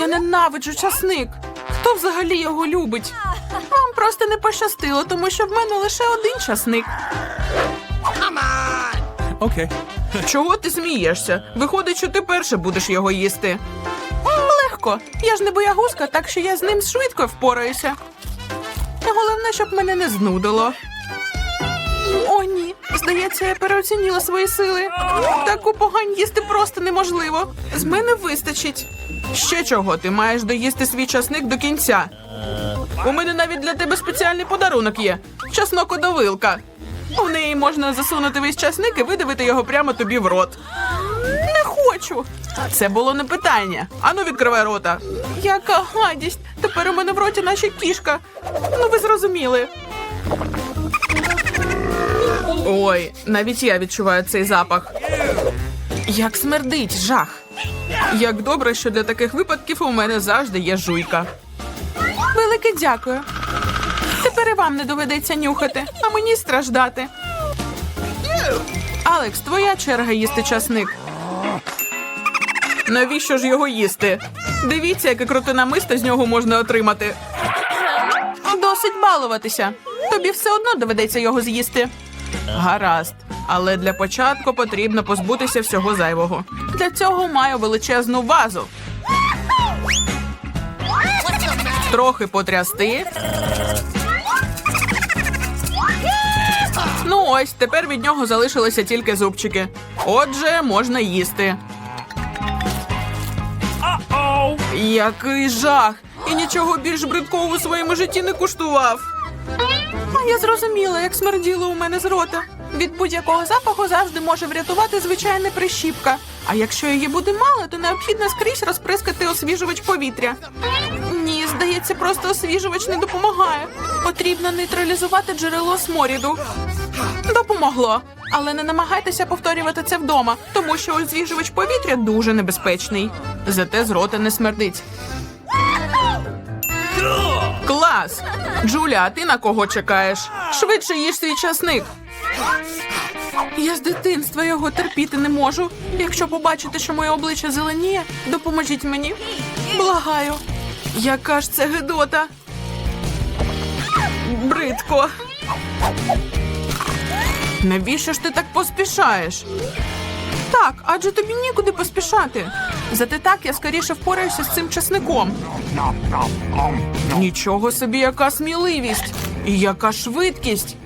Я ненавиджу часник. Хто взагалі його любить? Вам просто не пощастило, тому що в мене лише один часник. Okay. Чого ти смієшся? Виходить, що ти перше будеш його їсти. Легко. Я ж не боягузка, так що я з ним швидко впораюся. Головне, щоб мене не знудило. О, ні. Здається, я переоцінила свої сили. Таку погань їсти просто неможливо. З мене вистачить. Ще чого, ти маєш доїсти свій часник до кінця. У мене навіть для тебе спеціальний подарунок є. Часнокодовилка. У неї можна засунути весь часник і видавити його прямо тобі в рот. Не хочу. Це було не питання. Ану, відкривай рота. Яка гадість. Тепер у мене в роті наче кішка. Ну, ви зрозуміли. Ой, навіть я відчуваю цей запах. Як смердить, жах. Як добре, що для таких випадків у мене завжди є жуйка. Велике дякую. Тепер і вам не доведеться нюхати, а мені страждати. Алекс, твоя черга їсти часник. Навіщо ж його їсти? Дивіться, яке круте намисто з нього можна отримати. Досить балуватися. Тобі все одно доведеться його з'їсти. Гаразд. Але для початку потрібно позбутися всього зайвого. Для цього маю величезну вазу. Трохи потрясти. Ну ось, тепер від нього залишилися тільки зубчики. Отже, можна їсти. Який жах! І нічого більш бридкого у своєму житті не куштував. А я зрозуміла, як смерділо у мене з рота. Від будь-якого запаху завжди може врятувати звичайна прищіпка. А якщо її буде мало, то необхідно скрізь розприскати освіжувач повітря. Ні, здається, просто освіжувач не допомагає. Потрібно нейтралізувати джерело сморіду. Допомогло. Але не намагайтеся повторювати це вдома, тому що освіжувач повітря дуже небезпечний. Зате з рота не смердить. Клас! Джуля, а ти на кого чекаєш? Швидше їж свій часник. Я з дитинства його терпіти не можу. Якщо побачите, що моє обличчя зеленіє, допоможіть мені. Благаю. Яка ж це гидота? Бридко. Навіщо ж ти так поспішаєш? Так, адже тобі нікуди поспішати. Зате так я скоріше впораюся з цим часником. Нічого собі, яка сміливість і яка швидкість.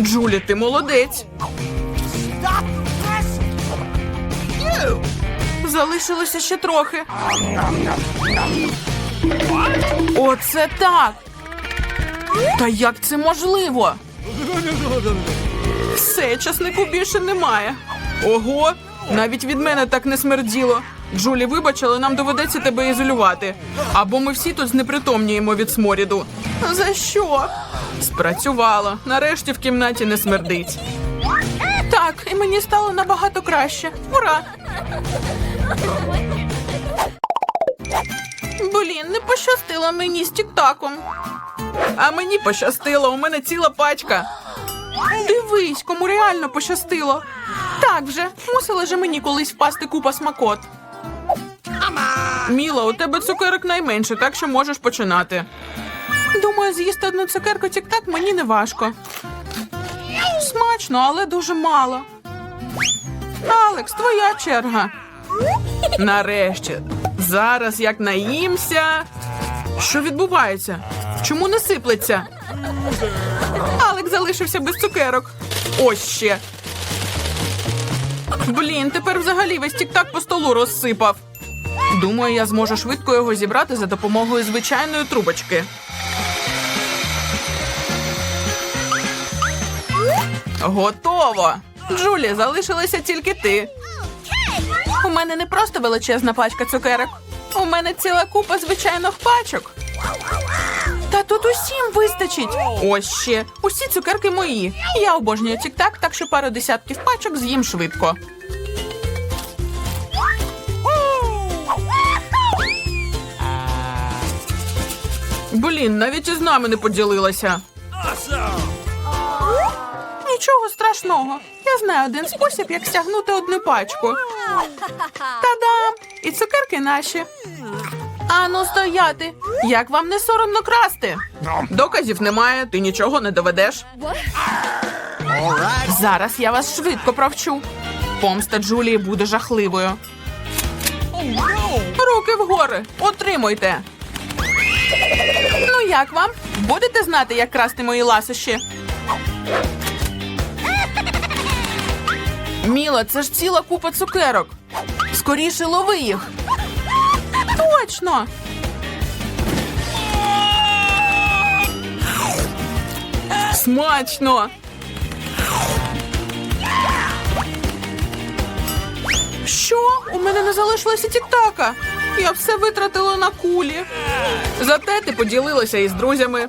Джулі, ти молодець. Залишилося ще трохи. Оце так. Та як це можливо? Все, часнику більше немає. Ого, навіть від мене так не смерділо. Джулі, вибач, але нам доведеться тебе ізолювати. Або ми всі тут знепритомніємо від сморіду. За що? Спрацювало. Нарешті в кімнаті не смердить. Так, і мені стало набагато краще. Ура! Блін, не пощастило мені з тіктаком. А мені пощастило, у мене ціла пачка. Дивись, кому реально пощастило. Так вже, мусила же мені колись впасти купа смакот. Міла, у тебе цукерок найменше, так що можеш починати. Думаю, з'їсти одну цукерку тік-так мені не важко. Смачно, але дуже мало. Алекс, твоя черга. Нарешті. Зараз як наїмся. Що відбувається? Чому не сиплеться? Алекс залишився без цукерок. Ось ще. Блін, тепер взагалі весь тік-так по столу розсипав. Думаю, я зможу швидко його зібрати за допомогою звичайної трубочки. Готово! Джулі, залишилася тільки ти. У мене не просто величезна пачка цукерок. У мене ціла купа звичайних пачок. Та тут усім вистачить. Ось ще. Усі цукерки мої. Я обожнюю тік-так, так що пару десятків пачок з'їм швидко. Блін, навіть із нами не поділилася. Нічого страшного. Я знаю один спосіб, як стягнути одну пачку. Та-дам! І цукерки наші. Ану, стояти. Як вам не соромно красти? Доказів немає, ти нічого не доведеш. Зараз я вас швидко провчу. Помста Джулії буде жахливою. Руки вгори, отримуйте. Ну як вам? Будете знати, як красти мої ласощі? Міла, це ж ціла купа цукерок. Скоріше лови їх. Точно. Смачно. Що? У мене не залишилося тіктака. Я все витратила на кулі. Зате ти поділилася із друзями.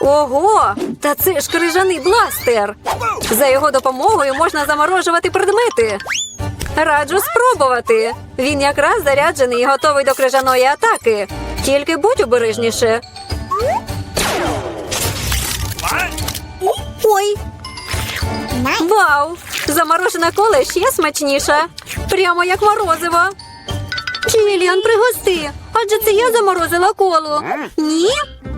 Ого, та це ж крижаний бластер. За його допомогою можна заморожувати предмети. Раджу спробувати. Він якраз заряджений і готовий до крижаної атаки. Тільки будь обережніше. Ой. Вау! Заморожена кола ще смачніша. Прямо як морозиво. Чиліан, пригости. Адже це я заморозила колу. Ні?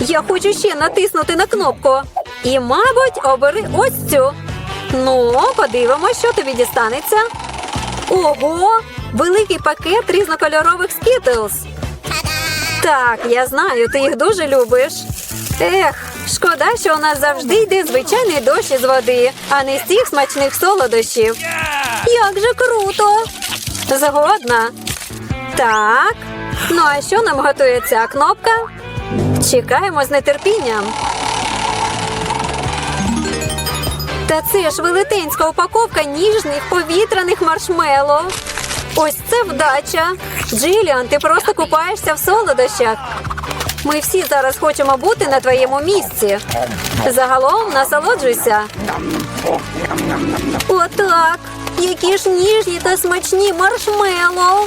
Я хочу ще натиснути на кнопку. І, мабуть, обери ось цю. Ну, подивимось, що тобі дістанеться. Ого! Великий пакет різнокольорових скітлз. Так, я знаю, ти їх дуже любиш. Ех, шкода, що у нас завжди йде звичайний дощ із води, а не з цих смачних солодощів. Як же круто! Згодна. Так. Ну а що нам готує ця кнопка? Чекаємо з нетерпінням. Та це ж велетенська упаковка ніжних повітряних маршмело. Ось це вдача. Джиліан, ти просто купаєшся в солодощах. Ми всі зараз хочемо бути на твоєму місці. Загалом насолоджуйся. Отак. Які ж ніжні та смачні маршмело.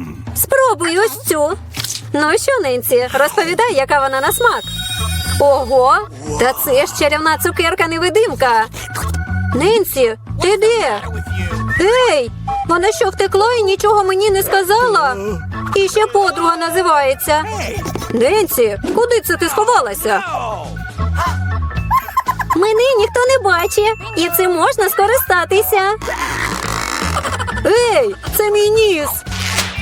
Спробуй ось цю. Ну що, Ненсі, розповідай, яка вона на смак. Ого, та це ж чарівна цукерка невидимка. Ненсі, ти де? Ей, вона що втекла і нічого мені не сказала? І ще подруга називається. Ненсі, куди це ти сховалася? Мене ніхто не бачить, і цим можна скористатися. Ей, це мій ніс.